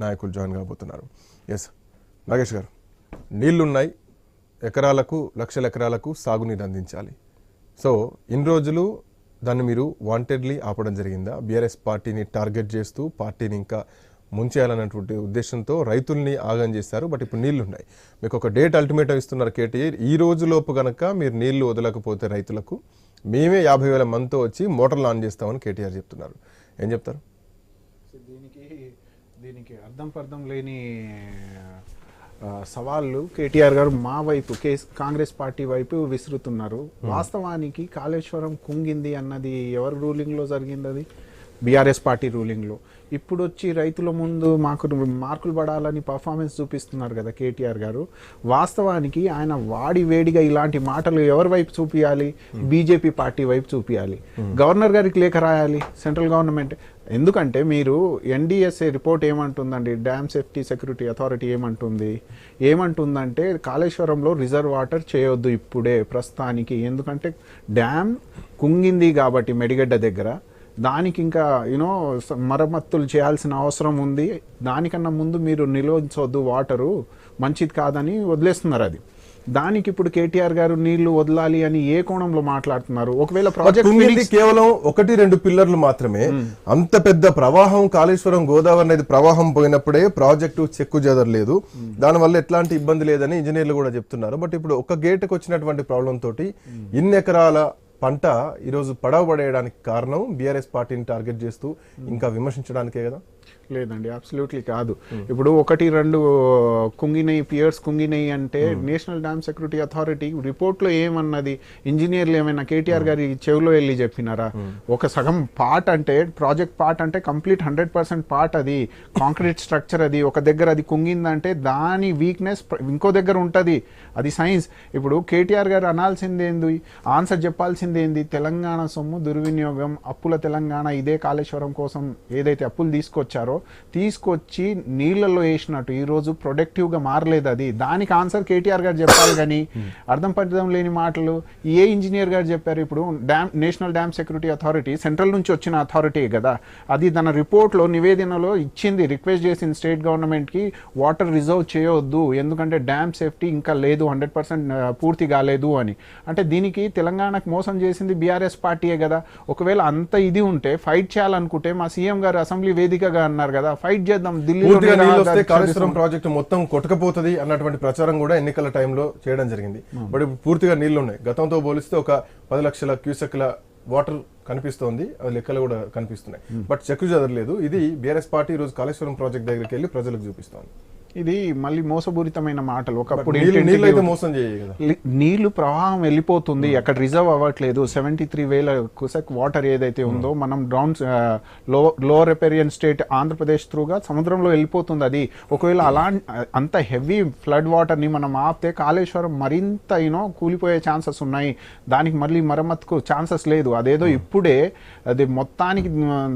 నాయకులు జాయిన్ కాబోతున్నారు. ఎస్ నాగేష్ గారు నీళ్ళున్నాయి ఎకరాలకు లక్షల ఎకరాలకు సాగునీరు అందించాలి. సో ఇన్ని రోజులు దాన్ని మీరు వాంటెడ్లీ ఆపడం జరిగిందా? బీఆర్ఎస్ పార్టీని టార్గెట్ చేస్తూ పార్టీని ఇంకా ముంచేయాలన్నటువంటి ఉద్దేశంతో రైతుల్ని ఆగం చేశారు బట్ ఇప్పుడు నీళ్ళు ఉన్నాయి మీకు ఒక డేట్ అల్టిమేటం ఇస్తున్నారు కేటీఆర్ ఈ రోజు లోపు మీరు నీళ్ళు వదలకపోతే రైతులకు మేమే యాభై వేల మందితో వచ్చి మోటార్లు ఆన్ చేస్తామని కేటీఆర్ చెప్తున్నారు. ఏం చెప్తారు? దీనికి అర్థం పర్థం లేని సవాళ్ళు కేటీఆర్ గారు మా వైపు కేస్ కాంగ్రెస్ పార్టీ వైపు విసురుతున్నారు. వాస్తవానికి కాళేశ్వరం కుంగింది అన్నది ఎవరి రూలింగ్లో జరిగింది అది? బీఆర్ఎస్ పార్టీ రూలింగ్లో. ఇప్పుడు వచ్చి రైతుల ముందు మాకు మార్కులు పడాలని పర్ఫార్మెన్స్ చూపిస్తున్నారు కదా కేటీఆర్ గారు. వాస్తవానికి ఆయన వాడి వేడిగా ఇలాంటి మాటలు ఎవరి వైపు చూపించాలి బీజేపీ పార్టీ వైపు చూపించాలి గవర్నర్ గారికి లేఖ రాయాలి సెంట్రల్ గవర్నమెంట్. ఎందుకంటే మీరు ఎన్డిఎస్ఏ రిపోర్ట్ ఏమంటుందండి? డ్యామ్ సేఫ్టీ సెక్యూరిటీ అథారిటీ ఏమంటుంది? ఏమంటుందంటే కాళేశ్వరంలో రిజర్వ్ వాటర్ చేయొద్దు ఇప్పుడే ప్రస్తుతానికి. ఎందుకంటే డ్యామ్ కుంగింది కాబట్టి మెడిగడ్డ దగ్గర. దానికి ఇంకా యూనో మరమ్మతులు చేయాల్సిన అవసరం ఉంది. దానికన్నా ముందు మీరు నిల్వించవద్దు వాటరు. మంచిది కాదని వదిలేస్తున్నారు అది. దానికి ఇప్పుడు కేటీఆర్ గారు నీళ్ళు వదలాలి అని ఏ కోణంలో మాట్లాడుతున్నారు? ఒకవేళ ప్రాజెక్ట్ కేవలం ఒకటి రెండు పిల్లర్లు మాత్రమే. అంత పెద్ద ప్రవాహం కాళేశ్వరం గోదావరి అనేది ప్రవాహం పోయినప్పుడే ప్రాజెక్టు చెక్కు చెదరలేదు. దానివల్ల ఎట్లాంటి ఇబ్బంది లేదని ఇంజనీర్లు కూడా చెప్తున్నారు. బట్ ఇప్పుడు ఒక గేటుకు వచ్చినటువంటి ప్రాబ్లం తోటి ఇన్ని ఎకరాల పంట ఈరోజు పడవ పడేయడానికి కారణం బీఆర్ఎస్ పార్టీని టార్గెట్ చేస్తూ ఇంకా విమర్శించడానికే కదా? లేదండి అబ్సల్యూట్లీ కాదు. ఇప్పుడు ఒకటి రెండు కుంగినయి పియర్స్ కుంగినయి అంటే నేషనల్ డ్యామ్ సెక్యూరిటీ అథారిటీ రిపోర్ట్లో ఏమన్నది? ఇంజనీర్లు ఏమైనా కేటీఆర్ గారి చెవిలో వెళ్ళి చెప్పినారా? ఒక సగం పార్ట్ అంటే ప్రాజెక్ట్ పార్ట్ అంటే కంప్లీట్ హండ్రెడ్ పర్సెంట్ పార్ట్ అది. కాంక్రీట్ స్ట్రక్చర్ అది. ఒక దగ్గర అది కుంగిందంటే దాని వీక్నెస్ ఇంకో దగ్గర ఉంటుంది. అది సైన్స్. ఇప్పుడు కేటీఆర్ గారు అనాల్సింది ఏంది? ఆన్సర్ చెప్పాల్సింది ఏంది? తెలంగాణ సొమ్ము దుర్వినియోగం అప్పుల తెలంగాణ ఇదే కాళేశ్వరం కోసం ఏదైతే అప్పులు తీసుకొచ్చారో తీసుకొచ్చి నీళ్ళల్లో వేసినట్టు ఈ రోజు ప్రొడక్టివ్గా మారలేదు అది. దానికి ఆన్సర్ కేటీఆర్ గారు చెప్పాలి కానీ అర్థం పర్థం లేని మాటలు ఏ ఇంజనీర్ గారు చెప్పారు ఇప్పుడు? Dam national dam security authority central నుంచి వచ్చిన అథారిటీ కదా? అది తన రిపోర్ట్లో నివేదనలో ఇచ్చింది రిక్వెస్ట్ చేసింది స్టేట్ గవర్నమెంట్కి వాటర్ రిజర్వ్ చేయొద్దు ఎందుకంటే డ్యామ్ సేఫ్టీ ఇంకా లేదు హండ్రెడ్ పర్సెంట్ పూర్తి కాలేదు అని. అంటే దీనికి తెలంగాణకు మోసం చేసింది బీఆర్ఎస్ పార్టీయే కదా. ఒకవేళ అంత ఇది ఉంటే ఫైట్ చేయాలనుకుంటే మా సీఎం గారు అసెంబ్లీ వేదికగా అన్నారు కదా ఫైట్ చేద్దాం నిరాహార కాళేశ్వరం ప్రాజెక్టు మొత్తం కొట్టకపోతుంది అన్నటువంటి ప్రచారం కూడా ఎన్నికల టైంలో చేయడం జరిగింది. బట్ ఇప్పుడు పూర్తిగా నీళ్ళు ఉన్నాయి గతంతో పోలిస్తే ఒక పది లక్షల క్యూసెక్ల వాటర్ కనిపిస్తోంది. అది లెక్కలు కూడా కనిపిస్తున్నాయి. బట్ చెక్కు చదరలేదు. ఇది బీఆర్ఎస్ పార్టీ ఈ రోజు కాళేశ్వరం ప్రాజెక్ట్ దగ్గరికి వెళ్ళి ప్రజలకు చూపిస్తోంది. ఇది మళ్ళీ మోసపూరితమైన మాటలు. ఒకప్పుడు నీళ్ళు మోసం నీళ్ళు ప్రవాహం వెళ్ళిపోతుంది అక్కడ రిజర్వ్ అవ్వట్లేదు. సెవెంటీ త్రీ వేల కుసెక్ వాటర్ ఏదైతే ఉందో మనం డౌన్లో లోవర్ ఎపెరియన్ స్టేట్ ఆంధ్రప్రదేశ్ త్రూగా సముద్రంలో వెళ్ళిపోతుంది అది. ఒకవేళ అలా అంత హెవీ ఫ్లడ్ వాటర్ని మనం ఆపితే కాళేశ్వరం మరింత యూనో కూలిపోయే ఛాన్సెస్ ఉన్నాయి. దానికి మళ్ళీ మరమ్మతుకు ఛాన్సెస్ లేదు. అదేదో ఇప్పుడే అది మొత్తానికి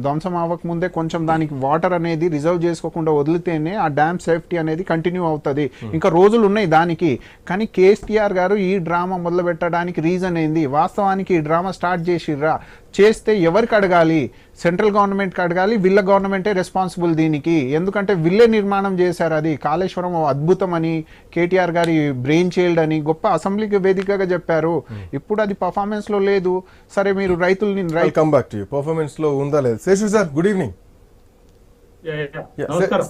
ధ్వంసం అవ్వక ముందే కొంచెం దానికి వాటర్ అనేది రిజర్వ్ చేసుకోకుండా వదిలితేనే ఆ డ్యామ్ సేఫ్టీ అనేది కంటిన్యూ అవుతుంది. ఇంకా రోజులు ఉన్నాయి దానికి. కానీ కేసీఆర్ గారు ఈ డ్రామా మొదలు పెట్టడానికి రీజన్ ఏంది? వాస్తవానికి ఈ డ్రామా స్టార్ట్ చేసిర్రా? చేస్తే ఎవరికి అడగాలి? సెంట్రల్ గవర్నమెంట్కి అడగాలి వీళ్ళ గవర్నమెంటే రెస్పాన్సిబుల్ దీనికి? ఎందుకంటే వీళ్ళే నిర్మాణం చేశారు అది. కాళేశ్వరం అద్భుతం అని కేటీఆర్ గారి బ్రెయిన్ చైల్డ్ అని గొప్ప అసెంబ్లీకి వేదికగా చెప్పారు. ఇప్పుడు అది పర్ఫార్మెన్స్లో లేదు. సరే మీరు రైతుల్ని రై కమ్ బ్యాక్ టు పర్ఫార్మెన్స్లో ఉందా లేదు? Seshu sir good evening ya, ya, ya. నమస్కారం.